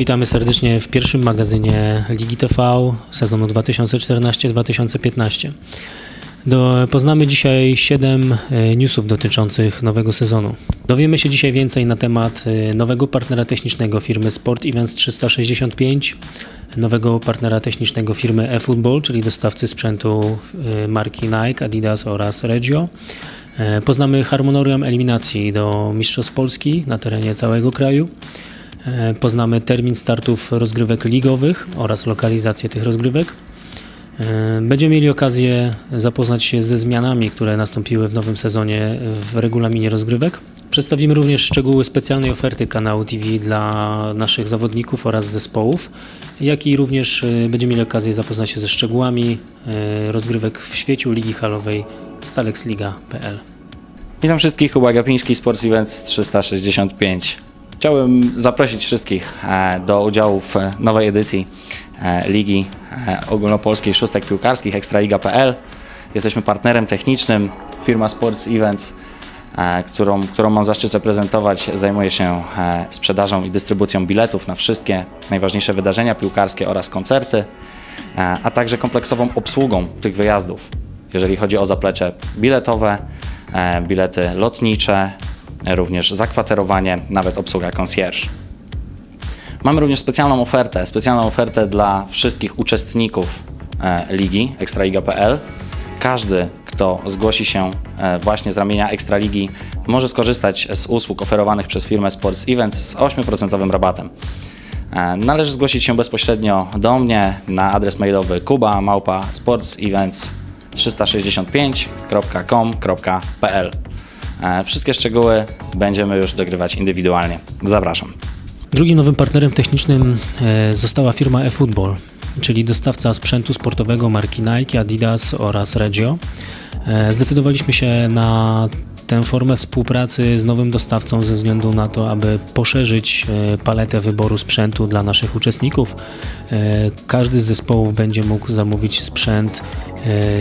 Witamy serdecznie w pierwszym magazynie Ligi TV sezonu 2014-2015. Do, poznamy dzisiaj 7 e, newsów dotyczących nowego sezonu. Dowiemy się dzisiaj więcej na temat e, nowego partnera technicznego firmy Sport Events 365, nowego partnera technicznego firmy eFootball, czyli dostawcy sprzętu e, marki Nike, Adidas oraz Regio. Poznamy harmonogram eliminacji do Mistrzostw Polski na terenie całego kraju. Poznamy termin startów rozgrywek ligowych oraz lokalizację tych rozgrywek. E, będziemy mieli okazję zapoznać się ze zmianami, które nastąpiły w nowym sezonie w regulaminie rozgrywek. Przedstawimy również szczegóły specjalnej oferty kanału TV dla naszych zawodników oraz zespołów, jak i również e, będziemy mieli okazję zapoznać się ze szczegółami e, rozgrywek w świecie Ligi Halowej stalexliga.pl. Witam wszystkich, Kuba Gapiński, Sports Events 365. Chciałbym zaprosić wszystkich do udziału w nowej edycji Ligi E, ogólnopolskich szóstek piłkarskich Ekstraliga.pl. Jesteśmy partnerem technicznym, firma Sports Events, e, którą, którą mam zaszczyt reprezentować, zajmuje się e, sprzedażą i dystrybucją biletów na wszystkie najważniejsze wydarzenia piłkarskie oraz koncerty, a także kompleksową obsługą tych wyjazdów, jeżeli chodzi o zaplecze biletowe, bilety lotnicze, również zakwaterowanie, nawet obsługa concierge. Mamy również specjalną ofertę, specjalną ofertę dla wszystkich uczestników e, ligi Ekstraliga.pl. Każdy, kto zgłosi się e, właśnie z ramienia Ekstraligi, może skorzystać z usług oferowanych przez firmę Sports Events z 8% rabatem. E, należy zgłosić się bezpośrednio do mnie na adres mailowy kuba sportsevents 365.com.pl. Wszystkie szczegóły będziemy już dogrywać indywidualnie. Zapraszam. Drugim nowym partnerem technicznym e, została firma eFootball, czyli dostawca sprzętu sportowego marki Nike, Adidas oraz Regio. E, zdecydowaliśmy się na tę formę współpracy z nowym dostawcą ze względu na to, aby poszerzyć e, paletę wyboru sprzętu dla naszych uczestników. Każdy z zespołów będzie mógł zamówić sprzęt E,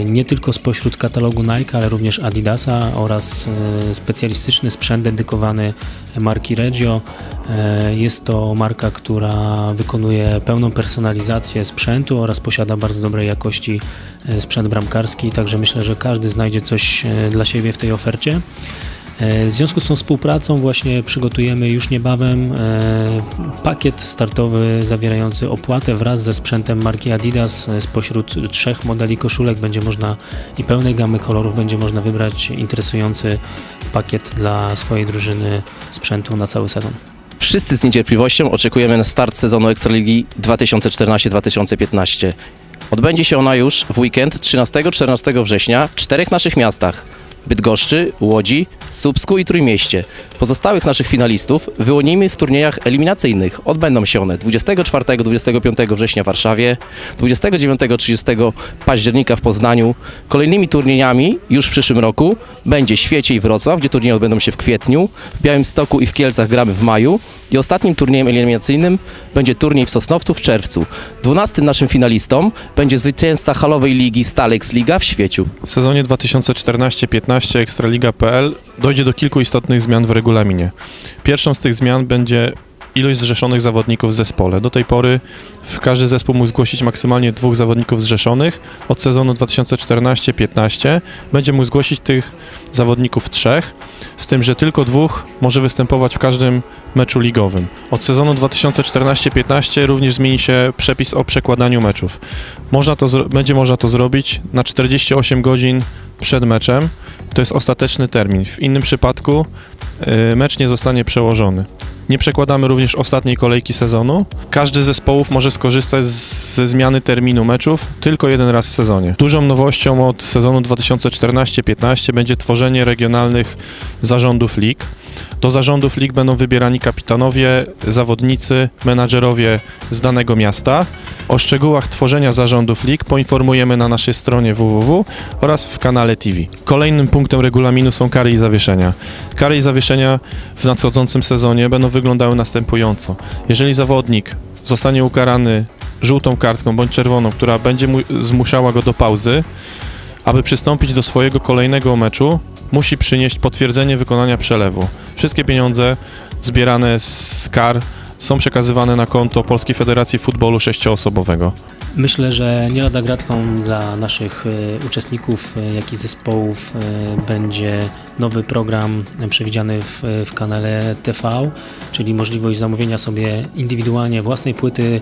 nie tylko spośród katalogu Nike, ale również Adidasa oraz e, specjalistyczny sprzęt dedykowany marki Regio. E, jest to marka, która wykonuje pełną personalizację sprzętu oraz posiada bardzo dobrej jakości sprzęt bramkarski, także myślę, że każdy znajdzie coś dla siebie w tej ofercie. E, w związku z tą współpracą właśnie przygotujemy już niebawem e, pakiet startowy zawierający opłatę wraz ze sprzętem marki Adidas. E, spośród trzech modeli koszulek będzie można i pełnej gamy kolorów będzie można wybrać interesujący pakiet dla swojej drużyny sprzętu na cały sezon. Wszyscy z niecierpliwością oczekujemy na start sezonu Ekstraligi 2014-2015. Odbędzie się ona już w weekend 13-14 września w czterech naszych miastach – Bydgoszczy, Łodzi, Słupsku i Trójmieście. Pozostałych naszych finalistów wyłonimy w turniejach eliminacyjnych. Odbędą się one 24-25 września w Warszawie, 29-30 października w Poznaniu. Kolejnymi turniejami już w przyszłym roku będzie Świecie i Wrocław, gdzie turnieje odbędą się w kwietniu, w Białymstoku i w Kielcach gramy w maju i ostatnim turniejem eliminacyjnym będzie turniej w Sosnowcu w czerwcu. Dwunastym naszym finalistą będzie zwycięzca halowej ligi Stalex Liga w Świeciu. W sezonie 2014-15 Ekstraliga.pl dojdzie do kilku istotnych zmian w regulaminie. Pierwszą z tych zmian będzie ilość zrzeszonych zawodników w zespole. Do tej pory w każdy zespół mógł zgłosić maksymalnie dwóch zawodników zrzeszonych. Od sezonu 2014-15 będzie mógł zgłosić tych zawodników trzech, z tym, że tylko dwóch może występować w każdym meczu ligowym. Od sezonu 2014-15 również zmieni się przepis o przekładaniu meczów. Można to będzie można to zrobić na 48 godzin przed meczem. To jest ostateczny termin. W innym przypadku yy, mecz nie zostanie przełożony. Nie przekładamy również ostatniej kolejki sezonu. Każdy z zespołów może skorzystać ze zmiany terminu meczów tylko jeden raz w sezonie. Dużą nowością od sezonu 2014-15 będzie tworzenie regionalnych zarządów lig. Do zarządów lig będą wybierani kapitanowie, zawodnicy, menadżerowie z danego miasta. O szczegółach tworzenia zarządów lig poinformujemy na naszej stronie www oraz w kanale TV. Kolejnym punktem regulaminu są kary i zawieszenia. Kary i zawieszenia w nadchodzącym sezonie będą wyglądały następująco. Jeżeli zawodnik zostanie ukarany żółtą kartką bądź czerwoną, która będzie zmuszała go do pauzy, aby przystąpić do swojego kolejnego meczu, musi przynieść potwierdzenie wykonania przelewu. Wszystkie pieniądze zbierane z kar są przekazywane na konto Polskiej Federacji Futbolu sześcioosobowego. Myślę, że nie lada gratką dla naszych e, uczestników, e, jak i zespołów e, będzie nowy program przewidziany w, w kanale TV, czyli możliwość zamówienia sobie indywidualnie własnej płyty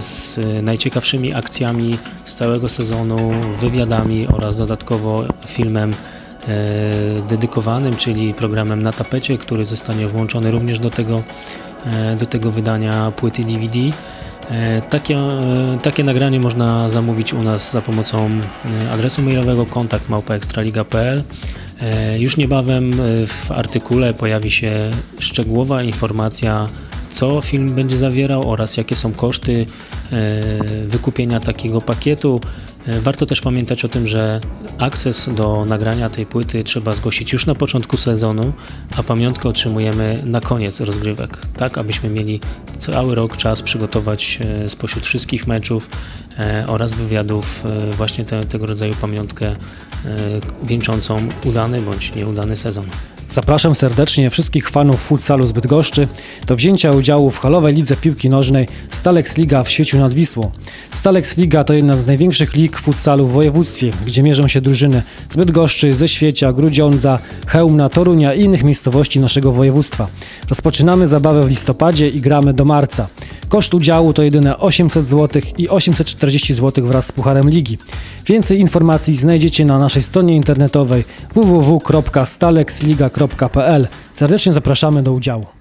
z najciekawszymi akcjami z całego sezonu, wywiadami oraz dodatkowo filmem dedykowanym, czyli programem na tapecie, który zostanie włączony również do tego, e, do tego wydania płyty DVD. E, Takie, e, takie nagranie można zamówić u nas za pomocą e, adresu mailowego kontakt małpaekstraliga.pl. E, Już niebawem e, w artykule pojawi się szczegółowa informacja, co film będzie zawierał oraz jakie są koszty e, wykupienia takiego pakietu. E, Warto też pamiętać o tym, że akces do nagrania tej płyty trzeba zgłosić już na początku sezonu, a pamiątkę otrzymujemy na koniec rozgrywek, tak abyśmy mieli cały rok czas przygotować e, spośród wszystkich meczów e, oraz wywiadów właśnie te, tego rodzaju pamiątkę wieńczącą udany bądź nieudany sezon. Zapraszam serdecznie wszystkich fanów futsalu z Bydgoszczy do wzięcia udziału w halowej lidze piłki nożnej Stalex Liga w Świeciu nad Wisłą. Stalex Liga to jedna z największych lig futsalu w województwie, gdzie mierzą się drużyny z Bydgoszczy, ze Świecia, Grudziądza, Chełmna, Torunia i innych miejscowości naszego województwa. Rozpoczynamy zabawę w listopadzie i gramy do marca. Koszt udziału to jedyne 800 zł i 840 zł wraz z pucharem ligi. Więcej informacji znajdziecie na naszej stronie internetowej www.stalexliga.pl. Serdecznie zapraszamy do udziału.